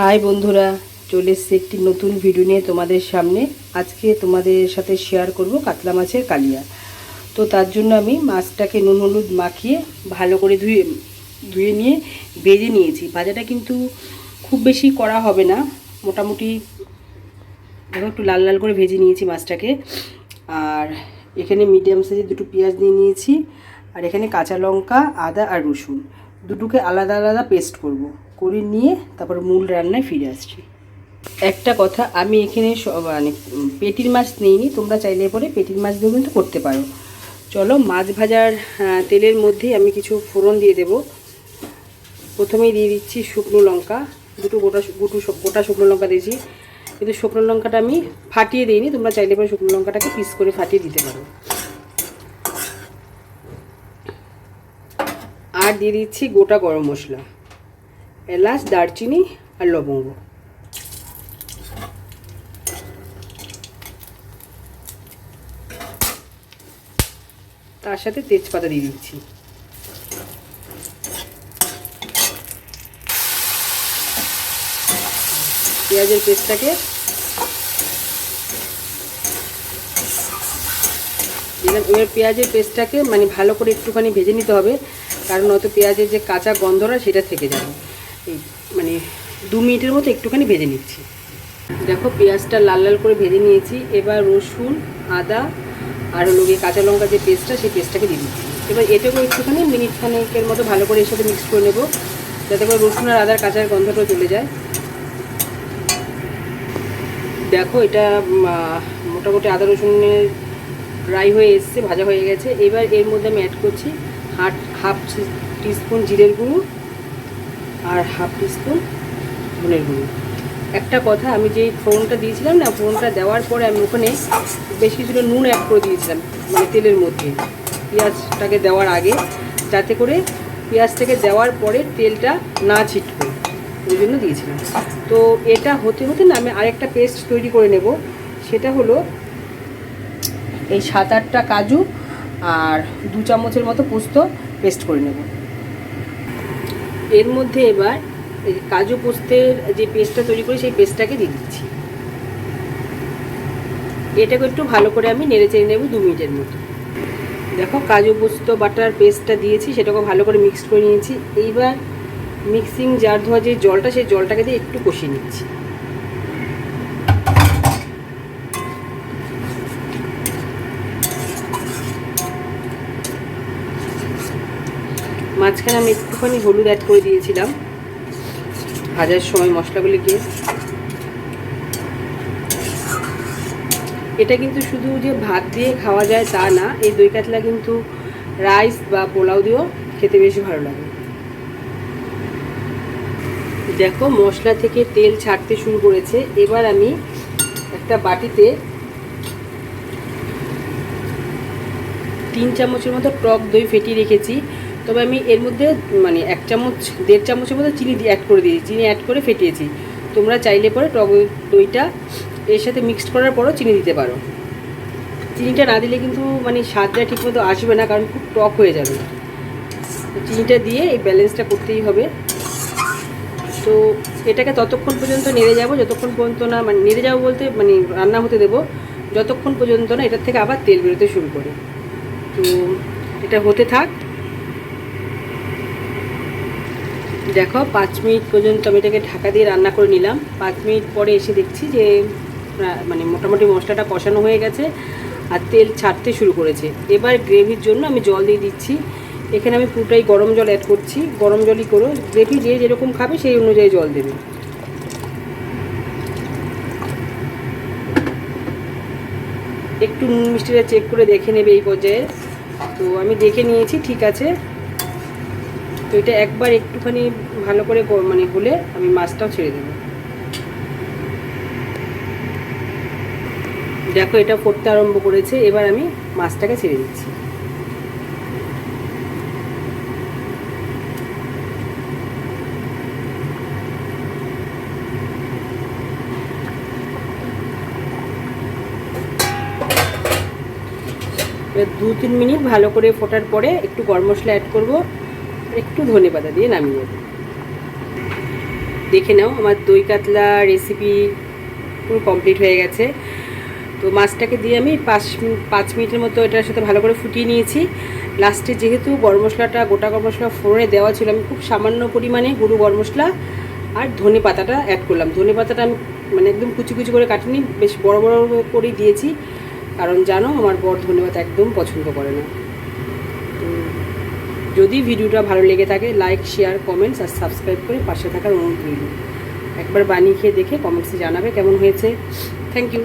High বন্ধুরা, চলে এসছি একটি নতুন ভিডিও নিয়ে তোমাদের সামনে। আজকে তোমাদের সাথে শেয়ার করব কাতলা মাছের কালিয়া। তো তার জন্য আমি মাছটাকে নুন হলুদ মাখিয়ে ভালো করে ধুয়ে ধুয়ে নিয়ে ভেজে নিয়েছি। ভাজাটা কিন্তু খুব বেশি করা হবে না। মোটামুটি দেখো একটু লাল লাল করে ভেজে নিয়েছি মাছটাকে। আর এখানে মিডিয়াম সাইজের দুটো পেঁয়াজ নিয়ে নিয়েছি। আর এখানে কাঁচা লঙ্কা, আদা আর রসুন। দুটোকে আলাদা আলাদা পেস্ট করব। করে নিয়ে তারপর মূল রান্নায় ফিরে আসছি। একটা কথা, আমি এখানে মানে পেটির মাছ নিইনি, তোমরা চাইলে পরে পেটির মাছ দিয়েও কিন্তু করতে পারো। চলো, মাছ ভাজার তেলের মধ্যে আমি কিছু ফোড়ন দিয়ে দেব। প্রথমেই দিয়ে দিচ্ছি শুকনো লঙ্কা, দুটো গোটা গুটু গোটা শুকনো লঙ্কা দিয়েছি। কিন্তু শুকনো লঙ্কাটা আমি ফাটিয়ে দিইনি, তোমরা চাইলে পরে শুকনো লঙ্কাটাকে পিস করে ফাটিয়ে দিতে পারো। দিয়ে দিচ্ছি গোটা গরম মশলা। এলাচ, দারচিনি আর লবঙ্গ। তার সাথে তেজপাতা দিয়ে দিচ্ছি। পেঁয়াজের পেস্টটাকে এবার পেঁয়াজের পেস্টটাকে মানে ভালো করে একটুখানি ভেজে নিতে হবে। কারণ অত পেঁয়াজের যে কাঁচা গন্ধটা সেটা থেকে যাবে। এই মানে দু মিনিটের মতো একটুখানি ভেজে নিচ্ছি। দেখো পেঁয়াজটা লাল লাল করে ভেজে নিয়েছি। এবার রসুন, আদা আর হলো গিয়ে কাঁচা লঙ্কা যে পেস্টটা, সেই পেস্টটাকে দিয়ে দিচ্ছি। এবার এটাকেও একটুখানি মিনিট খানেকের মতো ভালো করে এর সাথে মিক্স করে নেব। যাতে করে রসুন আর আদার কাঁচার গন্ধটা চলে যায়। দেখো এটা মোটামুটি আদা রসুনের ড্রাই হয়ে এসছে, ভাজা হয়ে গেছে। এবার এর মধ্যে আমি অ্যাড করছি হাফ হাফ টিস্পুন জিরের গুঁড়ো আর হাফ টিস্পুন ধনের গুঁড়ো। একটা কথা, আমি যে ফোড়নটা দিয়েছিলাম না, ফোড়নটা দেওয়ার পরে আমি ওখানে বেশ কিছুটা নুন অ্যাড করে দিয়েছিলাম মানে তেলের মধ্যে। পেঁয়াজটাকে দেওয়ার আগে, যাতে করে পেঁয়াজটাকে দেওয়ার পরে তেলটা না ছিটকে ওই জন্য দিয়েছিলাম। তো এটা হতে হতে না, আমি আরেকটা পেস্ট তৈরি করে নেব। সেটা হলো এই সাত আটটা কাজু আর দু চামচের মতো পোস্ত পেস্ট করে নেব। এর মধ্যে এবার কাজু পোস্তের যে পেস্টটা তৈরি করি, সেই পেস্টটাকে দিয়ে দিচ্ছি। এটাকে একটু ভালো করে আমি নেড়ে চেড়ে নেব দু মিনিটের মতো। দেখো, কাজু পোস্ত, বাটার পেস্টটা দিয়েছি, সেটাকে ভালো করে মিক্স করে নিয়েছি। এইবার মিক্সিং জার ধোয়া যে জলটা, সেই জলটাকে দিয়ে একটু কষিয়ে নিচ্ছি। মাঝখানে আমি একটুখানি হলুদ অ্যাড করে দিয়েছিলাম। ভাজার সময় মশলাগুলিকে এটা কিন্তু শুধু যে ভাত দিয়ে খাওয়া যায় তা না, এই দই কাতলা কিন্তু রাইস বা পোলাও দিয়েও খেতে বেশি ভালো লাগে। দেখো, মশলা থেকে তেল ছাড়তে শুরু করেছে। এবার আমি একটা বাটিতে তিন চামচের মতো টক দই ফেটিয়ে রেখেছি। তবে আমি এর মধ্যে মানে এক চামচ, দেড় চামচের মতো চিনি অ্যাড করে দিয়েছি। চিনি অ্যাড করে ফেটিয়েছি। তোমরা চাইলে পরে টক দইটা এর সাথে মিক্সড করার পরও চিনি দিতে পারো। চিনিটা না দিলে কিন্তু মানে স্বাদটা ঠিকমতো আসবে না, কারণ খুব টক হয়ে যাবে। চিনিটা দিয়ে এই ব্যালেন্সটা করতেই হবে। তো এটাকে ততক্ষণ পর্যন্ত নেড়ে যাব। যতক্ষণ পর্যন্ত না মানে নেড়ে যাব বলতে মানে রান্না হতে দেবো, যতক্ষণ পর্যন্ত না এটার থেকে আবার তেল বেরোতে শুরু করে। তো এটা হতে থাক। দেখো, পাঁচ মিনিট পর্যন্ত আমি এটাকে ঢাকা দিয়ে রান্না করে নিলাম। পাঁচ মিনিট পরে এসে দেখছি যে মানে মোটামুটি মশলাটা কষানো হয়ে গেছে আর তেল ছাড়তে শুরু করেছে। এবার গ্রেভির জন্য আমি জল দিয়ে দিচ্ছি। এখানে আমি পুরোটাই গরম জল অ্যাড করছি। গরম জলই করো। গ্রেভি যে যেরকম খাবে সেই অনুযায়ী জল দেবে। একটু নুন মিষ্টিটা চেক করে দেখে নেবে এই পর্যায়ে। তো আমি দেখে নিয়েছি, ঠিক আছে। তো এটা একবার একটুখানি ভালো করে মানে হলে আমি মাছটাও ছেড়ে দেবো। দেখো এটা ফুটতে আরম্ভ করেছে, এবার আমি মাছটাকে ছেড়ে দিচ্ছি। দু তিন মিনিট ভালো করে ফোটার পরে একটু গরম মশলা অ্যাড করব। একটু ধনে পাতা দিয়ে নামিয়ে দেবো। দেখে নাও, আমার দই কাতলা রেসিপি পুরো কমপ্লিট হয়ে গেছে। তো মাছটাকে দিয়ে আমি পাঁচ পাঁচ মিনিটের মতো এটার সাথে ভালো করে ফুটিয়ে নিয়েছি। লাস্টে যেহেতু গরম মশলাটা, গোটা গরম মশলা ফোড়নে দেওয়া ছিল, আমি খুব সামান্য পরিমাণে গুঁড়ো গরম মশলা আর ধনে পাতাটা অ্যাড করলাম। ধনে পাতাটা আমি মানে একদম কুচি কুচি করে কাটিনি, বেশ বড় বড় করেই দিয়েছি। কারণ জানো, আমার বর ধনে পাতা একদম পছন্দ করে না। যদি ভিডিওটা ভালো লেগে থাকে লাইক শেয়ার কমেন্টস আর সাবস্ক্রাইব করে পাশে থাকার অনুরোধ রইল। একবার বানিয়ে খেয়ে দেখে কমেন্টসে জানাবে কেমন হয়েছে। Thank you